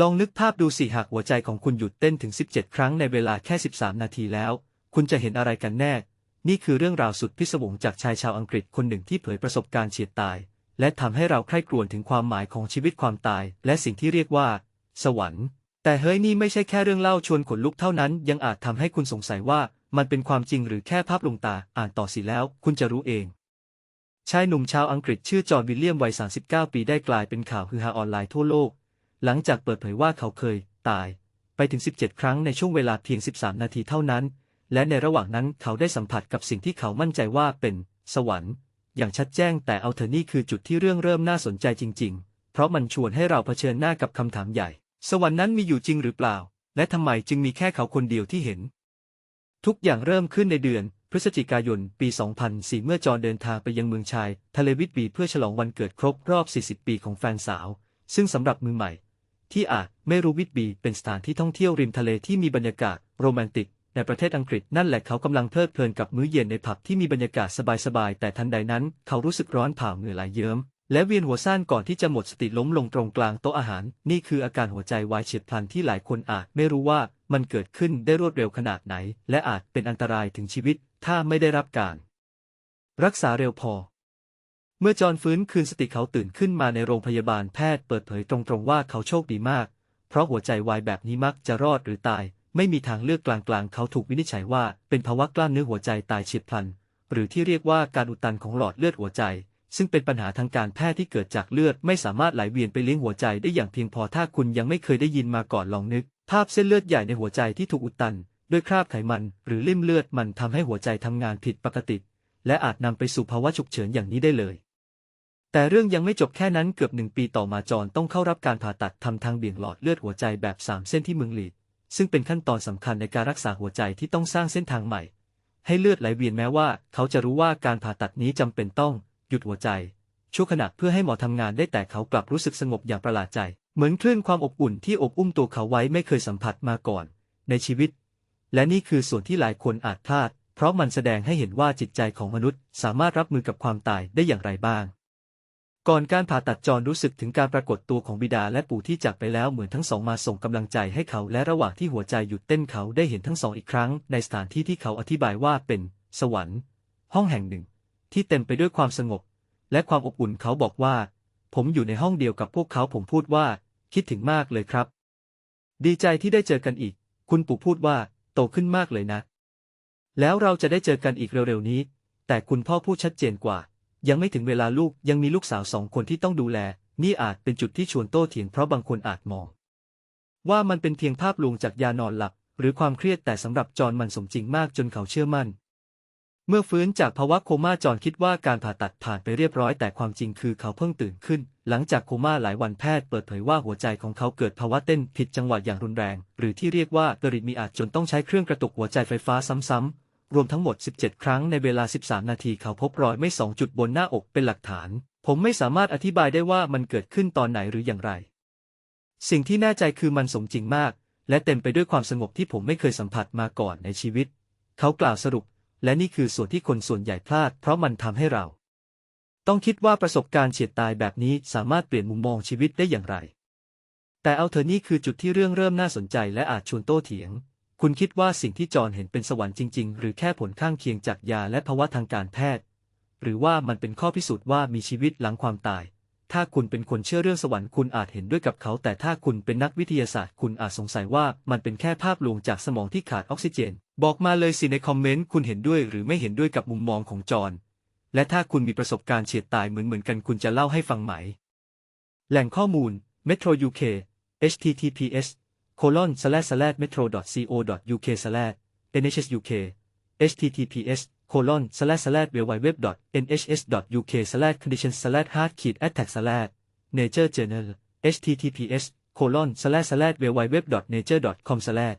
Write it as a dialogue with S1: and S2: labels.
S1: ลองนึกภาพดูสิหากหัวใจของคุณหยุดเต้นถึง 17 ครั้งในเวลาแค่ 13 นาทีแล้ว คุณจะเห็นอะไรกันแน่ นี่คือเรื่องราวสุดพิศวงจากชายชาวอังกฤษคนหนึ่งที่เผยประสบการณ์เฉียดตาย และทำให้เราใคร่ครวญถึงความหมายของชีวิตความตาย และสิ่งที่เรียกว่า สวรรค์ แต่เฮ้ยนี่ไม่ใช่แค่เรื่องเล่าชวนขนลุกเท่านั้น ยังอาจทำให้คุณสงสัยว่ามันเป็นความจริงหรือแค่ภาพลวงตาอ่านต่อสิแล้ว คุณจะรู้เองชายหนุ่มชาวอังกฤษชื่อจอห์นวิลเลียมวัย 39 ปีได้กลายเป็นข่าวฮือฮาออนไลน์ทั่วโลก หลังจากเปิดเผยว่าเขาเคย ตาย ไปถึง 17 ครั้งในช่วงเวลาเพียง 13 นาทีเท่านั้น และในระหว่างนั้นเขาได้สัมผัสกับสิ่งที่เขามั่นใจว่าเป็น สวรรค์ อย่างชัดแจ้งแต่เอาเถอนี่คือจุดที่เรื่องเริ่มน่าสนใจจริง ๆ เพราะมันชวนให้เราเผชิญหน้ากับคำถามใหญ่ สวรรค์นั้นมีอยู่จริงหรือเปล่า และทำไมจึงมีแค่เขาคนเดียวที่เห็น ทุกอย่างเริ่มขึ้นในเดือนพฤศจิกายน ปี 2004 เมื่อจอห์นเดินทางไปยังเมืองชาย ทะเลวิตบีเพื่อฉลองวันเกิดครบรอบ 40 ปีของแฟนสาว ซึ่งสำหรับมือใหม่ ที่อาจไม่รู้วิตบีเป็นสถานที่ท่องเที่ยวริมทะเลที่มีบรรยากาศโรแมนติก ในประเทศอังกฤษนั่นแหละเขากำลังเพลิดเพลินกับมื้อเย็นในผับที่มีบรรยากาศสบายๆแต่ทันใดนั้น เขารู้สึกร้อนเผาเหงื่อไหลเยิ้มและเวียนหัวซ่านก่อนที่จะหมดสติล้มลงตรงกลางโต๊ะอาหาร นี่คืออาการหัวใจวายเฉียบพลันที่หลายคนอาจไม่รู้ว่ามันเกิดขึ้นได้รวดเร็วขนาดไหน และอาจเป็นอันตรายถึงชีวิต ถ้าไม่ได้รับการ รักษาเร็วพอ เมื่อจอห์นฟื้นคืนสติเขาตื่นขึ้นมาในโรงพยาบาลแพทย์เปิดเผยตรงๆว่าเขาโชคดีมาก เพราะหัวใจวายแบบนี้มักจะรอดหรือตาย ไม่มีทางเลือกกลางๆ เขาถูกวินิจฉัยว่าเป็นภาวะกล้ามเนื้อหัวใจตายเฉียบพลัน หรือที่เรียกว่าการอุดตันของหลอดเลือดหัวใจ ซึ่งเป็นปัญหาทางการแพทย์ที่เกิดจากเลือดไม่สามารถไหลเวียนไปเลี้ยงหัวใจได้อย่างเพียงพอถ้าคุณยังไม่เคยได้ยินมาก่อนลองนึก ภาพเส้นเลือดใหญ่ในหัวใจที่ถูกอุดตัน ด้วยคราบไขมัน หรือลิ่มเลือดมันทำให้หัวใจทำงานผิดปกติ และอาจนำไปสู่ภาวะฉุกเฉินอย่างนี้ได้เลย แต่เรื่องยังไม่จบแค่นั้นเกือบหนึ่งปีต่อมาจอนต้องเข้ารับการผ่าตัดทำทางเบี่ยงหลอดเลือดหัวใจแบบสามเส้นที่เมืองลีด ซึ่งเป็นขั้นตอนสำคัญในการรักษาหัวใจที่ต้องสร้างเส้นทางใหม่ ให้เลือดไหลเวียนแม้ว่า เขาจะรู้ว่าการผ่าตัดนี้จำเป็นต้อง หยุดหัวใจ ชั่วขณะเพื่อให้หมอทำงานได้แต่เขากลับรู้สึกสงบอย่างประหลาดใจ เหมือนคลื่นความอบอุ่นที่อบอุ้มตัวเขาไว้ไม่เคยสัมผัสมาก่อน ในชีวิต และนี่คือส่วนที่หลายคนอาจพลาด เพราะมันแสดงให้เห็นว่าจิตใจของมนุษย์สามารถรับมือกับความตายได้อย่างไรบ้าง ก่อนการผ่าตัดจอห์นรู้สึกถึงการปรากฏตัวของบิดาและปู่ที่จากไปแล้วเหมือนทั้งสองมาส่งกำลังใจให้เขาและระหว่างที่หัวใจหยุดเต้นเขาได้เห็นทั้งสองอีกครั้ง ในสถานที่ที่เขาอธิบายว่าเป็น สวรรค์ ห้องแห่งหนึ่ง ที่เต็มไปด้วยความสงบ และความอบอุ่นเขาบอกว่า ผมอยู่ในห้องเดียวกับพวกเขาผมพูดว่า คิดถึงมากเลยครับ ดีใจที่ได้เจอกันอีก คุณปู่พูดว่า โตขึ้นมากเลยนะ แล้วเราจะได้เจอกันอีกเร็วๆนี้ แต่คุณพ่อพูดชัดเจนกว่า ยังไม่ถึงเวลาลูกยังมีลูกสาวสองคนที่ต้องดูแล นี่อาจเป็นจุดที่ชวนโต้เถียงเพราะบางคนอาจมอง ว่ามันเป็นเพียงภาพลวงจากยานอนหลับ หรือความเครียดแต่สำหรับจอห์นมันสมจริงมากจนเขาเชื่อมั่น เมื่อฟื้นจากภาวะโคม่าจอห์นคิดว่าการผ่าตัดผ่านไปเรียบร้อยแต่ความจริงคือเขาเพิ่งตื่นขึ้น หลังจากโคม่าหลายวันแพทย์เปิดเผยว่าหัวใจของเขาเกิดภาวะเต้นผิดจังหวะอย่างรุนแรง หรือที่เรียกว่าเกริดมีอาจจนต้องใช้เครื่องกระตุกหัวใจไฟฟ้าซ้ำๆ รวมทั้งหมด 17 ครั้งในเวลา 13 นาทีเขาพบรอยไม่สองจุดบนหน้าอกเป็นหลักฐาน ผมไม่สามารถอธิบายได้ว่ามันเกิดขึ้นตอนไหนหรืออย่างไร สิ่งที่แน่ใจคือมันสมจริงมาก และเต็มไปด้วยความสงบที่ผมไม่เคยสัมผัสมาก่อนในชีวิต เขากล่าวสรุป และนี่คือส่วนที่คนส่วนใหญ่พลาด เพราะมันทำให้เรา ต้องคิดว่าประสบการณ์เฉียดตายแบบนี้สามารถเปลี่ยนมุมมองชีวิตได้อย่างไร แต่เอาเถอนี่คือจุดที่เรื่องเริ่มน่าสนใจและอาจชวนโต้เถียง คุณคิดว่าสิ่งที่จอห์นเห็นเป็นสวรรค์จริง ๆ หรือแค่ผลข้างเคียงจากยาและภาวะทางการแพทย์ หรือว่ามันเป็นข้อพิสูจน์ว่ามีชีวิตหลังความตาย ถ้าคุณเป็นคนเชื่อเรื่องสวรรค์คุณอาจเห็นด้วยกับเขา แต่ถ้าคุณเป็นนักวิทยาศาสตร์ คุณอาจสงสัยว่ามันเป็นแค่ภาพลวงจากสมองที่ขาดออกซิเจน บอกมาเลยสิในคอมเมนต์คุณเห็นด้วยหรือไม่เห็นด้วยกับมุมมองของจอห์นและถ้าคุณมีประสบการณ์เฉียดตายเหมือนเหมือนกันคุณจะเล่าให้ฟังไหม แหล่งข้อมูล Metro UK https colon slash slash metro co uk slash nhs uk https colon slash slash www nhs uk slash condition slash hard kid attack slash nature journal https colon slash slash www nature com slash